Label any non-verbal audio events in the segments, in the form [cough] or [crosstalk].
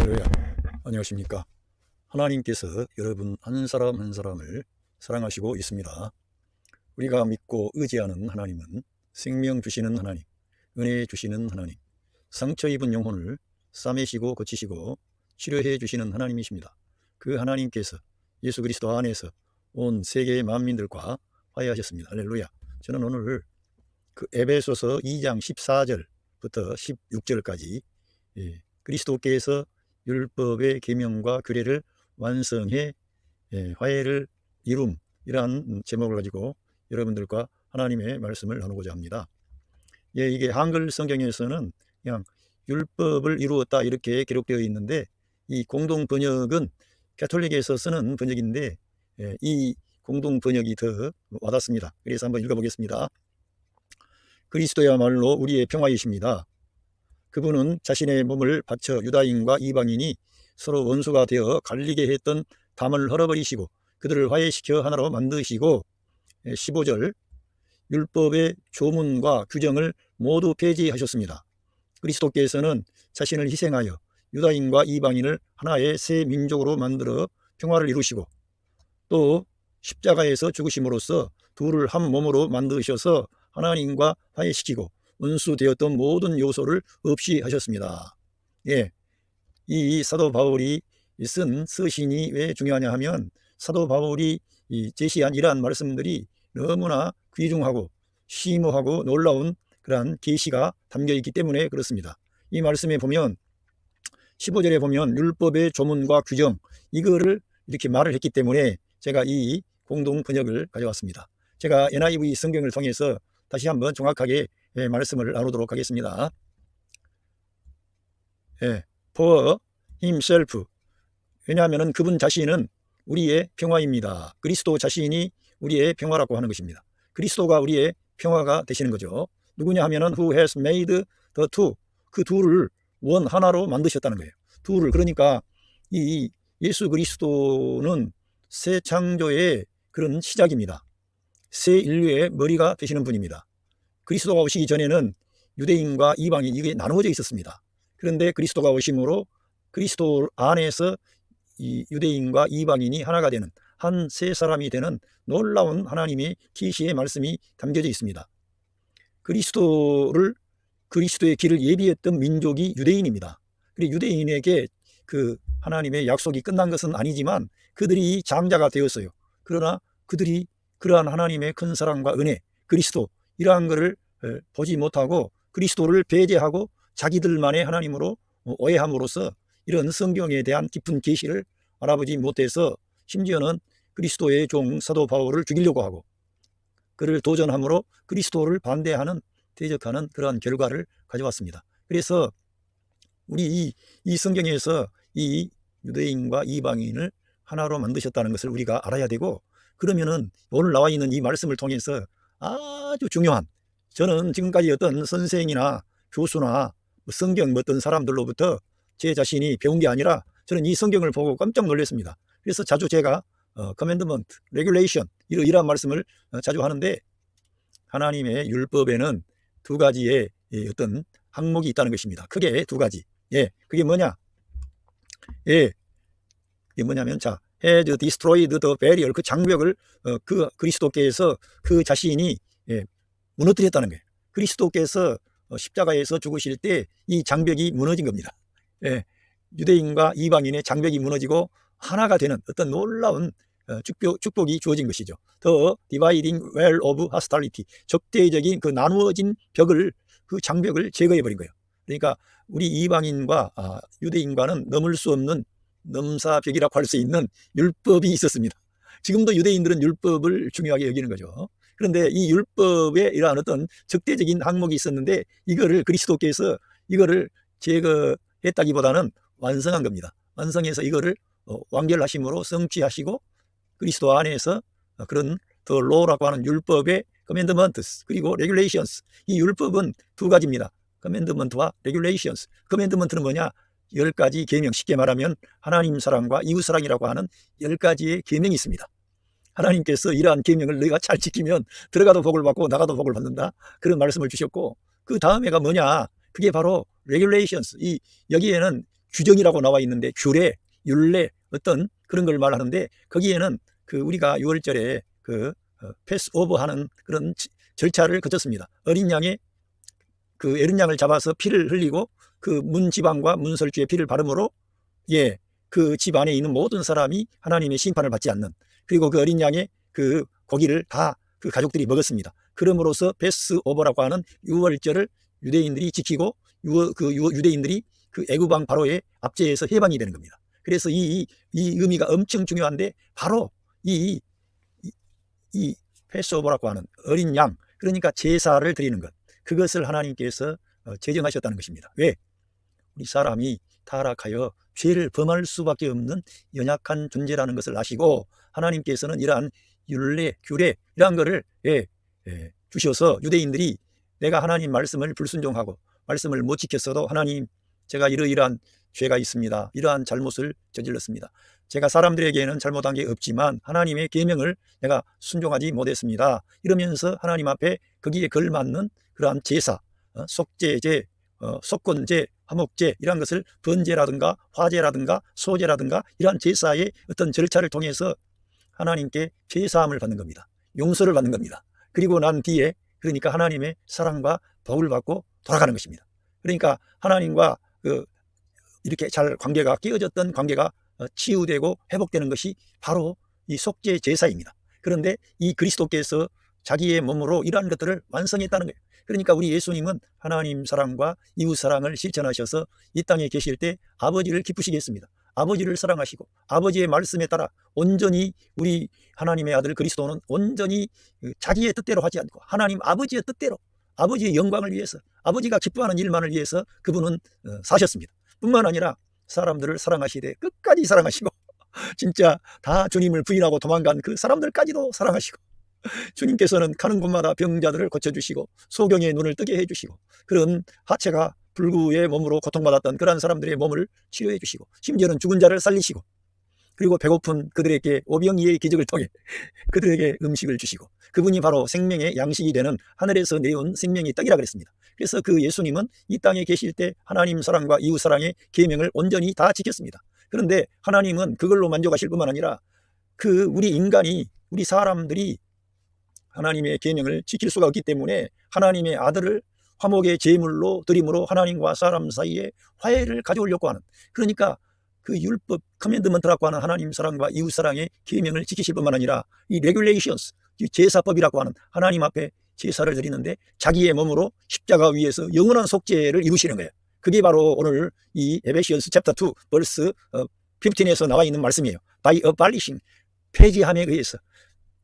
할렐루야. 안녕하십니까. 하나님께서 여러분 한 사람 한 사람을 사랑하시고 있습니다. 우리가 믿고 의지하는 하나님은 생명 주시는 하나님, 은혜 주시는 하나님, 상처 입은 영혼을 싸매시고 고치시고 치료해 주시는 하나님이십니다. 그 하나님께서 예수 그리스도 안에서 온 세계의 만민들과 화해하셨습니다. 할렐루야. 저는 오늘 그 에베소서 2장 14절부터 16절까지 예, 그리스도께서 율법의 계명과 규례를 완성해 예, 화해를 이룸 이러한 제목을 가지고 여러분들과 하나님의 말씀을 나누고자 합니다. 예, 이게 한글 성경에서는 그냥 율법을 이루었다 이렇게 기록되어 있는데 이 공동 번역은 가톨릭에서 쓰는 번역인데 예, 이 공동 번역이 더 와닿습니다. 그래서 한번 읽어보겠습니다. 그리스도야말로 우리의 평화이십니다. 그분은 자신의 몸을 바쳐 유다인과 이방인이 서로 원수가 되어 갈리게 했던 담을 헐어버리시고 그들을 화해시켜 하나로 만드시고 15절 율법의 조문과 규정을 모두 폐지하셨습니다. 그리스도께서는 자신을 희생하여 유다인과 이방인을 하나의 새 민족으로 만들어 평화를 이루시고 또 십자가에서 죽으심으로써 둘을 한 몸으로 만드셔서 하나님과 화해시키고 은수되었던 모든 요소를 없이 하셨습니다. 예. 이 사도 바울이 쓴 서신이 왜 중요하냐 하면 사도 바울이 제시한 이러한 말씀들이 너무나 귀중하고 심오하고 놀라운 그러한 계시가 담겨 있기 때문에 그렇습니다. 이 말씀에 보면 15절에 보면 율법의 조문과 규정 이거를 이렇게 말을 했기 때문에 제가 이 공동 번역을 가져왔습니다. 제가 NIV 성경을 통해서 다시 한번 정확하게 예, 말씀을 나누도록 하겠습니다. 예, for himself. 왜냐하면 그분 자신은 우리의 평화입니다. 그리스도 자신이 우리의 평화라고 하는 것입니다. 그리스도가 우리의 평화가 되시는 거죠. 누구냐 하면은 who has made the two. 그 둘을 원 하나로 만드셨다는 거예요. 둘을 그러니까 이 예수 그리스도는 새 창조의 그런 시작입니다. 새 인류의 머리가 되시는 분입니다. 그리스도가 오시기 전에는 유대인과 이방인 이게 나누어져 있었습니다. 그런데 그리스도가 오심으로 그리스도 안에서 이 유대인과 이방인이 하나가 되는 한 세 사람이 되는 놀라운 하나님의 계시의 말씀이 담겨져 있습니다. 그리스도를 그리스도의 길을 예비했던 민족이 유대인입니다. 그리고 유대인에게 그 하나님의 약속이 끝난 것은 아니지만 그들이 장자가 되었어요. 그러나 그들이 그러한 하나님의 큰 사랑과 은혜, 그리스도 이러한 것을 보지 못하고 그리스도를 배제하고 자기들만의 하나님으로 어, 오해함으로써 이런 성경에 대한 깊은 계시를 알아보지 못해서 심지어는 그리스도의 종 사도 바울을 죽이려고 하고 그를 도전함으로 그리스도를 반대하는 대적하는 그러한 결과를 가져왔습니다. 그래서 우리 이, 이 성경에서 이 유대인과 이방인을 하나로 만드셨다는 것을 우리가 알아야 되고 그러면은 오늘 나와 있는 이 말씀을 통해서 아주 중요한 저는 지금까지 어떤 선생이나 교수나 뭐 성경 뭐 어떤 사람들로부터 제 자신이 배운 게 아니라 저는 이 성경을 보고 깜짝 놀랐습니다. 그래서 자주 제가 어, 커맨드먼트, 레귤레이션 이러, 이러한 말씀을 어, 자주 하는데 하나님의 율법에는 두 가지의 예, 어떤 항목이 있다는 것입니다. 크게 두 가지. 예, 그게 뭐냐? 예, 이게 뭐냐면 자, has destroyed the barrier 그 장벽을 어, 그 그리스도께서 그 자신이 예, 무너뜨렸다는 거예요. 그리스도께서 어, 십자가에서 죽으실 때 이 장벽이 무너진 겁니다. 예, 유대인과 이방인의 장벽이 무너지고 하나가 되는 어떤 놀라운 어, 축복, 축복이 주어진 것이죠. 더 dividing wall of hostility 적대적인 그 나누어진 벽을 그 장벽을 제거해 버린 거예요. 그러니까 우리 이방인과 아, 유대인과는 넘을 수 없는 넘사벽이라고 할 수 있는 율법이 있었습니다. 지금도 유대인들은 율법을 중요하게 여기는 거죠. 그런데 이 율법에 이러한 어떤 적대적인 항목이 있었는데 이거를 그리스도께서 이거를 제거했다기보다는 완성한 겁니다. 완성해서 이거를 어, 완결하심으로 성취하시고 그리스도 안에서 그런 더 로라고 하는 율법의 커맨드먼트스 그리고 레귤레이션스 이 율법은 두 가지입니다. 커맨드먼트와 레귤레이션스 커맨드먼트는 뭐냐? 열 가지 계명 쉽게 말하면 하나님 사랑과 이웃 사랑이라고 하는 열 가지의 계명이 있습니다. 하나님께서 이러한 계명을 너희가 잘 지키면 들어가도 복을 받고 나가도 복을 받는다. 그런 말씀을 주셨고 그 다음에가 뭐냐? 그게 바로 regulations. 이 여기에는 규정이라고 나와 있는데 규례, 율례 어떤 그런 걸 말하는데 거기에는 그 우리가 6월절에 그 패스 오버 하는 그런 지- 절차를 거쳤습니다. 어린 양의 그 어린 양을 잡아서 피를 흘리고 그 문 지방과 문설주의 피를 바름으로 예, 그 집 안에 있는 모든 사람이 하나님의 심판을 받지 않는 그리고 그 어린 양의 그 고기를 다 그 가족들이 먹었습니다. 그럼으로써 패스오버라고 하는 유월절을 유대인들이 지키고 유, 그 유- 유대인들이 그 애구방 바로의 압제에서 해방이 되는 겁니다. 그래서 이, 이, 이 의미가 엄청 중요한데 바로 이, 이, 이 패스오버라고 하는 어린 양 그러니까 제사를 드리는 것 그것을 하나님께서 어, 제정하셨다는 것입니다. 왜? 우리 사람이 타락하여 죄를 범할 수밖에 없는 연약한 존재라는 것을 아시고 하나님께서는 이러한 율례, 규례 이러한 거를 예, 예, 주셔서 유대인들이 내가 하나님 말씀을 불순종하고 말씀을 못 지켰어도 하나님 제가 이러이러한 죄가 있습니다. 이러한 잘못을 저질렀습니다. 제가 사람들에게는 잘못한 게 없지만 하나님의 계명을 내가 순종하지 못했습니다. 이러면서 하나님 앞에 거기에 걸맞는 그러한 제사, 어, 속죄제, 어, 속건제, 화목제 이러한 것을 번제라든가 화제라든가 소제라든가 이러한 제사의 어떤 절차를 통해서 하나님께 죄사함을 받는 겁니다. 용서를 받는 겁니다. 그리고 난 뒤에 그러니까 하나님의 사랑과 복을 받고 돌아가는 것입니다. 그러니까 하나님과 그 이렇게 잘 관계가 깨어졌던 관계가 어, 치유되고 회복되는 것이 바로 이 속죄 제사입니다. 그런데 이 그리스도께서 자기의 몸으로 이러한 것들을 완성했다는 거예요. 그러니까 우리 예수님은 하나님 사랑과 이웃 사랑을 실천하셔서 이 땅에 계실 때 아버지를 기쁘시게 했습니다. 아버지를 사랑하시고 아버지의 말씀에 따라 온전히 우리 하나님의 아들 그리스도는 온전히 그 자기의 뜻대로 하지 않고 하나님 아버지의 뜻대로 아버지의 영광을 위해서 아버지가 기뻐하는 일만을 위해서 그분은 어, 사셨습니다. 뿐만 아니라 사람들을 사랑하시되 끝까지 사랑하시고 [laughs] 진짜 다 주님을 부인하고 도망간 그 사람들까지도 사랑하시고 [laughs] 주님께서는 가는 곳마다 병자들을 고쳐주시고 소경의 눈을 뜨게 해주시고 그런 하체가 불구의 몸으로 고통받았던 그러한 사람들의 몸을 치료해 주시고 심지어는 죽은 자를 살리시고 그리고 배고픈 그들에게 오병이의 기적을 통해 [laughs] 그들에게 음식을 주시고 그분이 바로 생명의 양식이 되는 하늘에서 내온 생명의 떡이라 그랬습니다. 그래서 그 예수님은 이 땅에 계실 때 하나님 사랑과 이웃 사랑의 계명을 온전히 다 지켰습니다. 그런데 하나님은 그걸로 만족하실 뿐만 아니라 그 우리 인간이 우리 사람들이 하나님의 계명을 지킬 수가 없기 때문에 하나님의 아들을 화목의 제물로 드림으로 하나님과 사람 사이에 화해를 가져오려고 하는 그러니까 그 율법 커맨드먼트라고 하는 하나님 사랑과 이웃 사랑의 계명을 지키실 뿐만 아니라 이이 제사법이라고 하는 하나님 앞에 제사를 드리는데 자기의 몸으로 십자가 위에서 영원한 속죄를 이루시는 거예요. 그게 바로 오늘 이 에베시언스 챕터 2 벌스 15에서 나와 있는 말씀이에요. by abolishing 폐지함에 의해서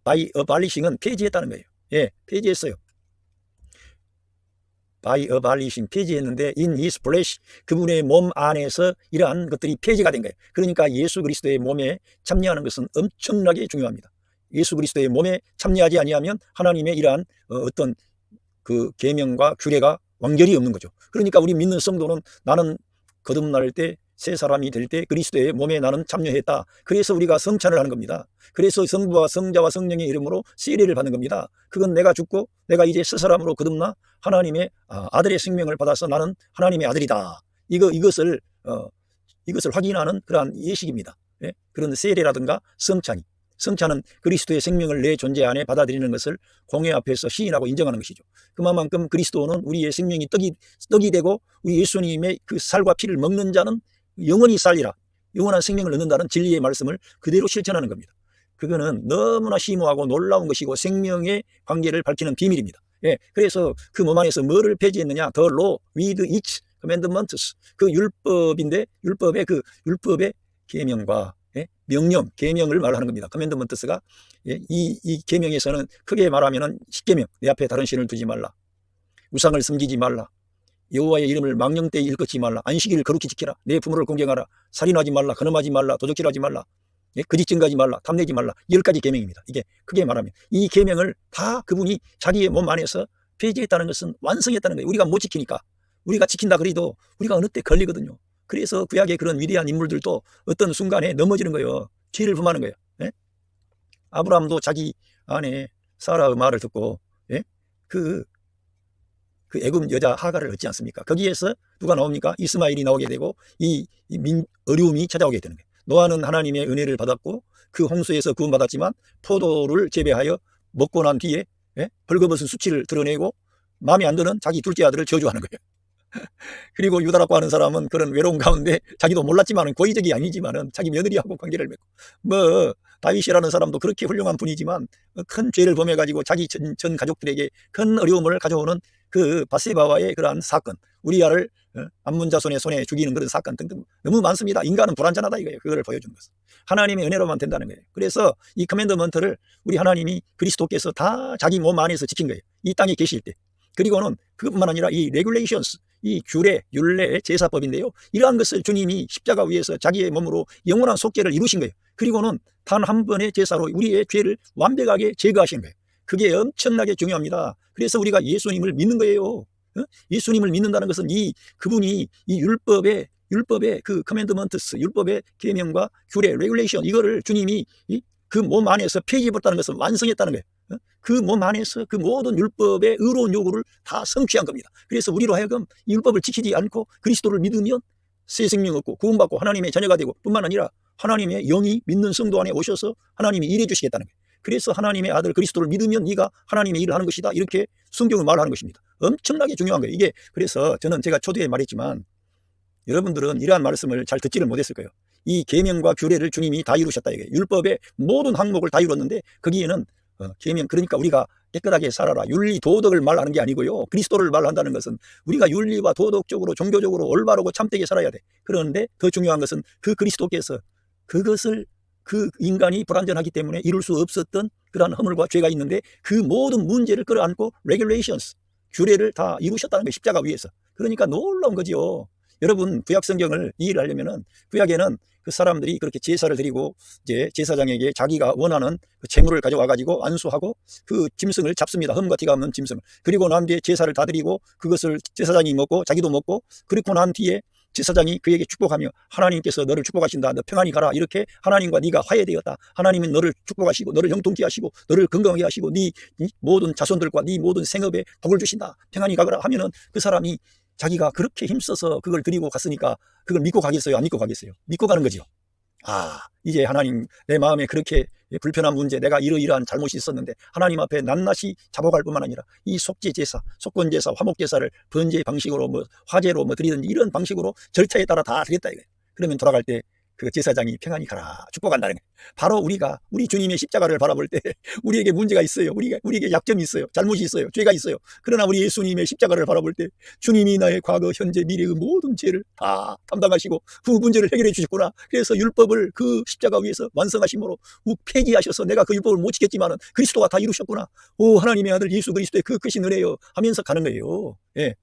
by abolishing은 폐지했다는 거예요. 예, 폐지했어요. by abolishing 폐지했는데 in his flesh 그분의 몸 안에서 이러한 것들이 폐지가 된 거예요. 그러니까 예수 그리스도의 몸에 참여하는 것은 엄청나게 중요합니다. 예수 그리스도의 몸에 참여하지 아니하면 하나님의 이러한 어, 어떤 그 계명과 규례가 완결이 없는 거죠. 그러니까 우리 믿는 성도는 나는 거듭날 때 새 사람이 될 때 그리스도의 몸에 나는 참여했다. 그래서 우리가 성찬을 하는 겁니다. 그래서 성부와 성자와 성령의 이름으로 세례를 받는 겁니다. 그건 내가 죽고 내가 이제 새 사람으로 거듭나 하나님의 아, 아들의 생명을 받아서 나는 하나님의 아들이다. 이거 이것을 어, 이것을 확인하는 그러한 예식입니다. 예? 그런 세례라든가 성찬이 성찬은 그리스도의 생명을 내 존재 안에 받아들이는 것을 공회 앞에서 시인하고 인정하는 것이죠. 그만큼 그리스도는 우리의 생명이 떡이, 떡이 되고 우리 예수님의 그 살과 피를 먹는 자는 영원히 살리라. 영원한 생명을 얻는다는 진리의 말씀을 그대로 실천하는 겁니다. 그거는 너무나 심오하고 놀라운 것이고 생명의 관계를 밝히는 비밀입니다. 예, 그래서 그 몸 안에서 뭐를 폐지했느냐? The law with its commandments. 그 율법인데 율법의 그 율법의 계명과 예? 명령, 계명을 말하는 겁니다. 커맨드먼트스가 예? 이, 이 계명에서는 크게 말하면은 십계명, 내 앞에 다른 신을 두지 말라, 우상을 섬기지 말라, 여호와의 이름을 망령되이 일컫지 말라, 안식일을 거룩히 지키라, 내 부모를 공경하라, 살인하지 말라, 간음하지 말라, 도적질하지 말라, 예? 거짓 증가하지 말라, 탐내지 말라. 열 가지 계명입니다. 이게 크게 말하면 이 계명을 다 그분이 자기의 몸 안에서 폐지했다는 것은 완성했다는 거예요. 우리가 못 지키니까 우리가 지킨다 그래도 우리가 어느 때 걸리거든요. 그래서 구약의 그런 위대한 인물들도 어떤 순간에 넘어지는 거예요. 죄를 범하는 거예요. 예? 아브라함도 자기 아내 사라의 말을 듣고 예? 그 그 애굽 여자 하가를 얻지 않습니까? 거기에서 누가 나옵니까? 이스마일이 나오게 되고 이, 이 민, 어려움이 찾아오게 되는 거예요. 노아는 하나님의 은혜를 받았고 그 홍수에서 구원받았지만 포도를 재배하여 먹고 난 뒤에 예? 벌거벗은 수치를 드러내고 마음에 안 드는 자기 둘째 아들을 저주하는 거예요. [laughs] 그리고 유다라고 하는 사람은 그런 외로운 가운데 자기도 몰랐지만은 고의적이 아니지만은 자기 며느리하고 관계를 맺고 뭐 다윗이라는 사람도 그렇게 훌륭한 분이지만 큰 죄를 범해 가지고 자기 전, 전 가족들에게 큰 어려움을 가져오는 그 바세바와의 그러한 사건 우리아를 어, 안문자손의 손에 죽이는 그런 사건 등등 너무 많습니다. 인간은 불완전하다 이거예요. 그거를 보여주는 것은 하나님의 은혜로만 된다는 거예요. 그래서 이 커맨드먼트를 우리 하나님이 그리스도께서 다 자기 몸 안에서 지킨 거예요. 이 땅에 계실 때. 그리고는 그것뿐만 아니라 이 레귤레이션스 이 규례, 율례, 제사법인데요. 이러한 것을 주님이 십자가 위에서 자기의 몸으로 영원한 속죄를 이루신 거예요. 그리고는 단 한 번의 제사로 우리의 죄를 완벽하게 제거하신 거예요. 그게 엄청나게 중요합니다. 그래서 우리가 예수님을 믿는 거예요. 어? 예수님을 믿는다는 것은 이 그분이 이 율법의 율법의 그 커맨드먼트스 율법의 계명과 규례, 레귤레이션 이거를 주님이 그 몸 안에서 폐지해버렸다는 것은 완성했다는 거예요. 그 몸 안에서 그 모든 율법의 의로운 요구를 다 성취한 겁니다. 그래서 우리로 하여금 이 율법을 지키지 않고 그리스도를 믿으면 새 생명 얻고 구원받고 하나님의 자녀가 되고 뿐만 아니라 하나님의 영이 믿는 성도 안에 오셔서 하나님이 일해 주시겠다는 거예요. 그래서 하나님의 아들 그리스도를 믿으면 네가 하나님의 일을 하는 것이다. 이렇게 성경을 말하는 것입니다. 엄청나게 중요한 거예요. 이게 그래서 저는 제가 초대에 말했지만 여러분들은 이러한 말씀을 잘 듣지를 못했을 거예요. 이 계명과 규례를 주님이 다 이루셨다 이게 율법의 모든 항목을 다 이뤘는데 거기에는 어, 계명 그러니까 우리가 깨끗하게 살아라 윤리 도덕을 말하는 게 아니고요 그리스도를 말한다는 것은 우리가 윤리와 도덕적으로 종교적으로 올바르고 참되게 살아야 돼 그런데 더 중요한 것은 그 그리스도께서 그것을 그 인간이 불완전하기 때문에 이룰 수 없었던 그러한 허물과 죄가 있는데 그 모든 문제를 끌어안고 regulations 규례를 다 이루셨다는 거예요 십자가 위에서 그러니까 놀라운 거지요 여러분 구약 성경을 이해를 하려면은 구약에는 그 사람들이 그렇게 제사를 드리고 이제 제사장에게 자기가 원하는 그 재물을 가져와 가지고 안수하고 그 짐승을 잡습니다. 흠과 티가 없는 짐승. 그리고 난 뒤에 제사를 다 드리고 그것을 제사장이 먹고 자기도 먹고 그리고 난 뒤에 제사장이 그에게 축복하며 하나님께서 너를 축복하신다. 너 평안히 가라. 이렇게 하나님과 네가 화해되었다. 하나님은 너를 축복하시고 너를 형통케 하시고 너를 건강하게 하시고 네 모든 자손들과 네 모든 생업에 복을 주신다. 평안히 가거라 하면은 그 사람이 자기가 그렇게 힘써서 그걸 드리고 갔으니까 그걸 믿고 가겠어요? 안 믿고 가겠어요? 믿고 가는 거죠. 아, 이제 하나님 내 마음에 그렇게 불편한 문제, 내가 이러이러한 잘못이 있었는데 하나님 앞에 낱낱이 잡아갈 뿐만 아니라 이 속죄 제사, 속건 제사, 화목 제사를 번제 방식으로 뭐 화제로 뭐 드리든지 이런 방식으로 절차에 따라 다 드렸다 이거예요. 그러면 돌아갈 때 그 제사장이 평안히 가라 축복한다는 거예요. 바로 우리가 우리 주님의 십자가를 바라볼 때 [laughs] 우리에게 문제가 있어요. 우리가 우리에게 약점이 있어요. 잘못이 있어요. 죄가 있어요. 그러나 우리 예수님의 십자가를 바라볼 때 주님이 나의 과거, 현재, 미래의 모든 죄를 다 담당하시고 그 문제를 해결해 주셨구나. 그래서 율법을 그 십자가 위에서 완성하심으로 폐기하셔서 내가 그 율법을 못 지켰지만은 그리스도가 다 이루셨구나. 오 하나님의 아들 예수 그리스도의 그 크신 은혜요 하면서 가는 거예요. 예.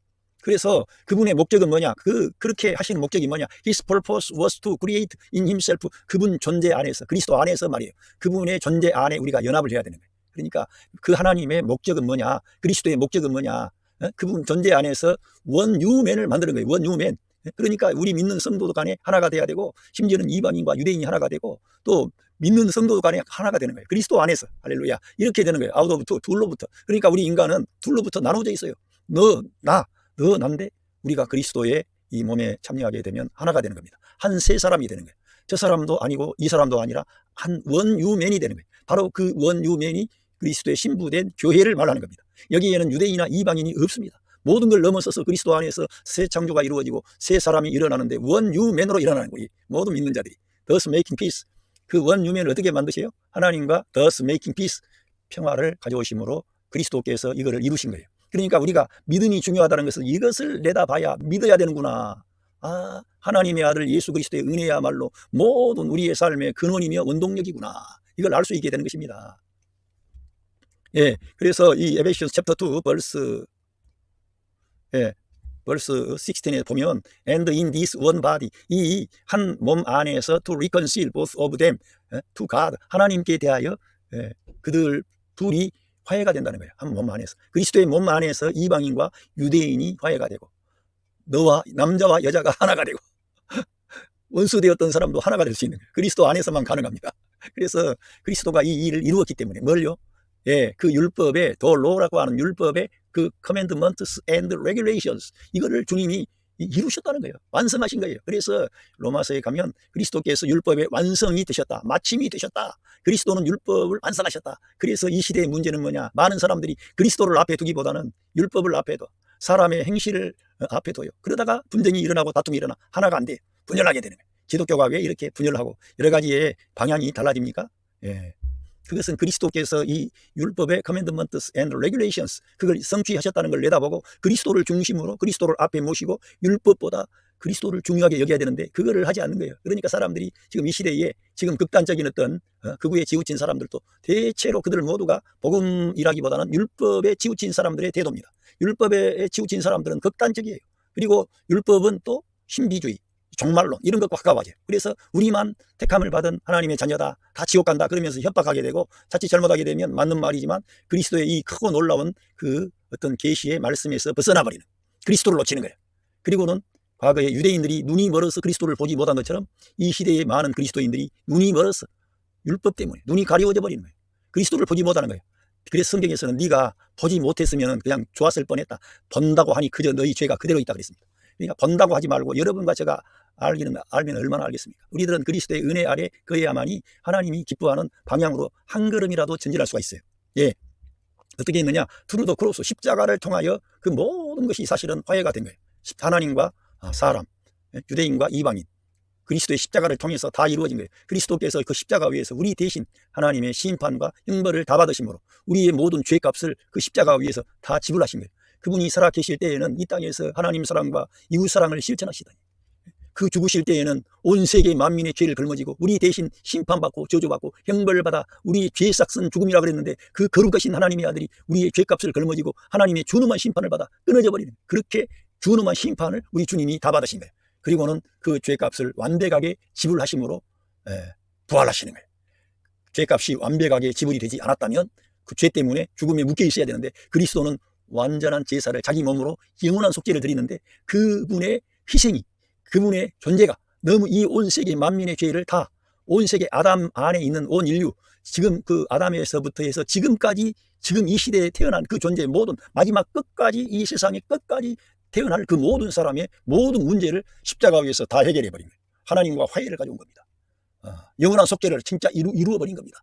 그래서 그분의 목적은 뭐냐? 그 그렇게 하시는 목적이 뭐냐? His purpose was to create in himself. 그분 존재 안에서 그리스도 안에서 말이에요. 그분의 존재 안에 우리가 연합을 해야 되는 거예요. 그러니까 그 하나님의 목적은 뭐냐? 그리스도의 목적은 뭐냐? 어? 그분 존재 안에서 원 유맨을 만드는 거예요. 원 유맨. 그러니까 우리 믿는 성도들 간에 하나가 돼야 되고 심지어는 이방인과 유대인이 하나가 되고 또 믿는 성도 간에 하나가 되는 거예요. 그리스도 안에서 할렐루야 이렇게 되는 거예요. 아웃 오브 투 둘로부터. 그러니까 우리 인간은 둘로부터 나눠져 있어요. 너, 나, 너 난데 우리가 그리스도의 이 몸에 참여하게 되면 하나가 되는 겁니다. 한 세 사람이 되는 거예요. 저 사람도 아니고 이 사람도 아니라 한 원유맨이 되는 거예요. 바로 그 원유맨이 그리스도의 신부된 교회를 말하는 겁니다. 여기에는 유대인이나 이방인이 없습니다. 모든 걸 넘어서서 그리스도 안에서 새 창조가 이루어지고 새 사람이 일어나는데 원유맨으로 일어나는 거예요. 모든 믿는 자들이. Thus making peace. 그 원유맨을 어떻게 만드세요? 하나님과 thus making peace. 평화를 가져오심으로 그리스도께서 이거를 이루신 거예요. 그러니까 우리가 믿음이 중요하다는 것은 이것을 내다봐야 믿어야 되는구나. 아, 하나님의 아들 예수 그리스도의 은혜야말로 모든 우리의 삶의 근원이며 원동력이구나. 이걸 알 수 있게 되는 것입니다. 예, 그래서 이 에베시언스 챕터 2 벌스 예, 벌스 16에 보면 and in this one body 이 한 몸 안에서 to reconcile both of them 예, to God 하나님께 대하여 예, 그들 둘이 화해가 된다는 거예요. 한 몸 안에서. 그리스도의 몸 안에서 이방인과 유대인이 화해가 되고 너와 남자와 여자가 [laughs] 하나가 되고 원수되었던 사람도 하나가 될 수 있는 거예요. 그리스도 안에서만 가능합니다. 그래서 그리스도가 이 일을 이루었기 때문에 뭘요? 예, 그 율법의 도로라고 하는 율법의 그 commandments and regulations 이거를 주님이 이- 이루셨다는 거예요. 완성하신 거예요. 그래서 로마서에 가면 그리스도께서 율법의 완성이 되셨다. 마침이 되셨다. 그리스도는 율법을 완성하셨다. 그래서 이 시대의 문제는 뭐냐? 많은 사람들이 그리스도를 앞에 두기보다는 율법을 앞에 둬. 사람의 행실을 어, 앞에 둬요. 그러다가 분쟁이 일어나고 다툼이 일어나 하나가 안 돼. 분열하게 되는 거예요. 기독교가 왜 이렇게 분열하고 여러 가지의 방향이 달라집니까? 예. 그것은 그리스도께서 이 율법의 commandments and regulations 그걸 성취하셨다는 걸 내다보고 그리스도를 중심으로 그리스도를 앞에 모시고 율법보다 그리스도를 중요하게 여겨야 되는데 그거를 하지 않는 거예요. 그러니까 사람들이 지금 이 시대에 지금 극단적인 어떤 어, 극우에 지우친 사람들도 대체로 그들 모두가 복음이라기보다는 율법에 지우친 사람들의 태도입니다. 율법에 지우친 사람들은 극단적이에요. 그리고 율법은 또 신비주의, 종말론 이런 것과 가까워져요. 그래서 우리만 택함을 받은 하나님의 자녀다. 다 지옥 간다. 그러면서 협박하게 되고 자칫 잘못하게 되면 맞는 말이지만 그리스도의 이 크고 놀라운 그 어떤 계시의 말씀에서 벗어나 버리는 그리스도를 놓치는 거예요. 그리고는 과거에 유대인들이 눈이 멀어서 그리스도를 보지 못한 것처럼 이 시대의 많은 그리스도인들이 눈이 멀어서 율법 때문에 눈이 가려워져 버리는 거예요. 그리스도를 보지 못하는 거예요. 그래서 성경에서는 네가 보지 못했으면 그냥 좋았을 뻔했다. 본다고 하니 그저 너희 죄가 그대로 있다 그랬습니다. 그러니까 본다고 하지 말고 여러분과 제가 알기는 알면 얼마나 알겠습니까? 우리들은 그리스도의 은혜 아래 거해야만이 하나님이 기뻐하는 방향으로 한 걸음이라도 전진할 수가 있어요. 예. 어떻게 있느냐? 투르더 크로스 십자가를 통하여 그 모든 것이 사실은 화해가 된 거예요. 하나님과 아, 사람, 예, 유대인과 이방인, 그리스도의 십자가를 통해서 다 이루어진 거예요. 그리스도께서 그 십자가 위에서 우리 대신 하나님의 심판과 형벌을 다 받으심으로 우리의 모든 죄값을 그 십자가 위에서 다 지불하신 거예요. 그분이 살아 계실 때에는 이 땅에서 하나님 사랑과 이웃 사랑을 실천하시다니. 그 죽으실 때에는 온 세계 만민의 죄를 걸머지고 우리 대신 심판받고 저주받고 형벌을 받아 우리의 죄 싹슨 죽음이라 그랬는데 그 거룩하신 하나님의 아들이 우리의 죄값을 걸머지고 하나님의 준엄한 심판을 받아 끊어져 버리는 그렇게 준엄한 심판을 우리 주님이 다 받으신 거예요. 그리고는 그 죄값을 완벽하게 지불하심으로 에, 부활하시는 거예요. 죄값이 완벽하게 지불이 되지 않았다면 그 죄 때문에 죽음에 묶여 있어야 되는데 그리스도는 완전한 제사를 자기 몸으로 영원한 속죄를 드리는데 그분의 희생이 그분의 존재가 너무 이 온 세계 만민의 죄를 다 온 세계 아담 안에 있는 온 인류 지금 그 아담에서부터 해서 지금까지 지금 이 시대에 태어난 그 존재 모든 마지막 끝까지 이 세상의 끝까지 태어날 그 모든 사람의 모든 문제를 십자가 위에서 다 해결해 버린 거예요. 하나님과 화해를 가져온 겁니다. 어, 영원한 속죄를 진짜 이루, 이루어 버린 겁니다.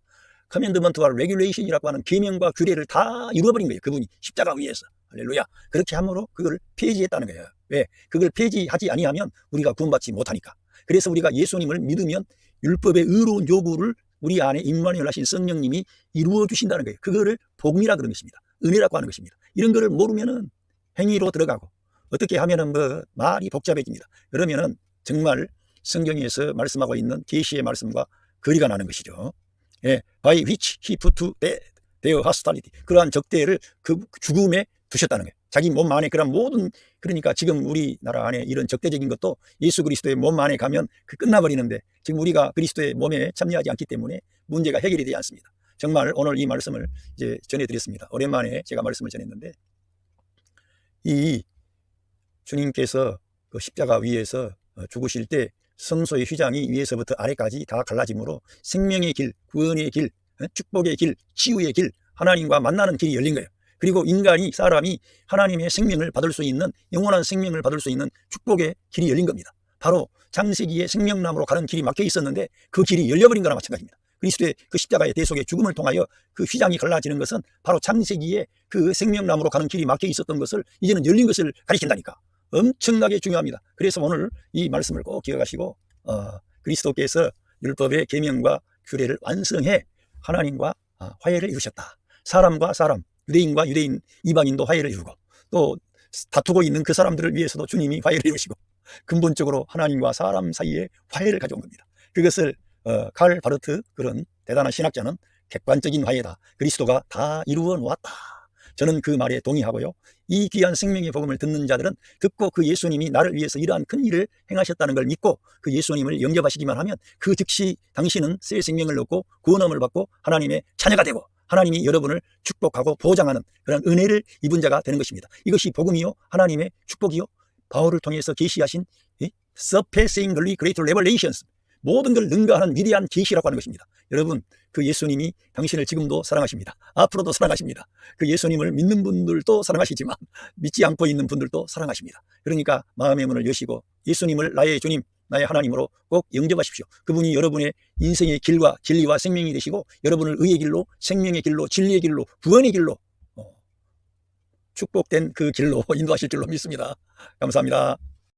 커맨드먼트와 레귤레이션이라고 하는 계명과 규례를 다 이루어 버린 거예요. 그분이 십자가 위에서. 할렐루야. 그렇게 함으로 그걸 폐지했다는 거예요. 왜? 그걸 폐지하지 아니하면 우리가 구원받지 못하니까. 그래서 우리가 예수님을 믿으면 율법의 의로운 요구를 우리 안에 임마누엘 하신 성령님이 이루어 주신다는 거예요. 그거를 복음이라 그런 것입니다. 은혜라고 하는 것입니다. 이런 거를 모르면은 행위로 들어가고 어떻게 하면은 뭐 말이 복잡해집니다. 그러면은 정말 성경에서 말씀하고 있는 계시의 말씀과 거리가 나는 것이죠. 예, by which he put to their hostility. 그러한 적대를 그 죽음에 두셨다는 거예요. 자기 몸 안에 그런 모든 그러니까 지금 우리나라 안에 이런 적대적인 것도 예수 그리스도의 몸 안에 가면 그 끝나버리는데 지금 우리가 그리스도의 몸에 참여하지 않기 때문에 문제가 해결이 되지 않습니다. 정말 오늘 이 말씀을 이제 전해드렸습니다. 오랜만에 제가 말씀을 전했는데 이 주님께서 그 십자가 위에서 어, 죽으실 때 성소의 휘장이 위에서부터 아래까지 다 갈라짐으로 생명의 길, 구원의 길, 어, 축복의 길, 치유의 길, 하나님과 만나는 길이 열린 거예요. 그리고 인간이 사람이 하나님의 생명을 받을 수 있는 영원한 생명을 받을 수 있는 축복의 길이 열린 겁니다. 바로 창세기의 생명나무로 가는 길이 막혀 있었는데 그 길이 열려버린 거나 마찬가지입니다. 그리스도의 그 십자가의 대속의 죽음을 통하여 그 휘장이 갈라지는 것은 바로 창세기에 그 생명나무로 가는 길이 막혀 있었던 것을 이제는 열린 것을 가리킨다니까. 엄청나게 중요합니다. 그래서 오늘 이 말씀을 꼭 기억하시고 어, 그리스도께서 율법의 계명과 규례를 완성해 하나님과 아, 화해를 이루셨다. 사람과 사람, 유대인과 유대인, 이방인도 화해를 이루고 또 다투고 있는 그 사람들을 위해서도 주님이 화해를 이루시고 근본적으로 하나님과 사람 사이에 화해를 가져온 겁니다. 그것을 어, 칼 바르트 그런 대단한 신학자는 객관적인 화해다. 그리스도가 다 이루어 놓았다. 저는 그 말에 동의하고요. 이 귀한 생명의 복음을 듣는 자들은 듣고 그 예수님이 나를 위해서 이러한 큰 일을 행하셨다는 걸 믿고 그 예수님을 영접하시기만 하면 그 즉시 당신은 새 생명을 얻고 구원함을 받고 하나님의 자녀가 되고 하나님이 여러분을 축복하고 보장하는 그런 은혜를 입은 자가 되는 것입니다. 이것이 복음이요 하나님의 축복이요 바울을 통해서 계시하신 surpassingly great revelations 모든 걸 능가하는 위대한 계시라고 하는 것입니다. 여러분, 그 예수님이 당신을 지금도 사랑하십니다. 앞으로도 사랑하십니다. 그 예수님을 믿는 분들도 사랑하시지만 믿지 않고 있는 분들도 사랑하십니다. 그러니까 마음의 문을 여시고 예수님을 나의 주님, 나의 하나님으로 꼭 영접하십시오. 그분이 여러분의 인생의 길과 진리와 생명이 되시고 여러분을 의의 길로, 생명의 길로, 진리의 길로, 구원의 길로 어, 축복된 그 길로 [laughs] 인도하실 줄로 믿습니다. 감사합니다.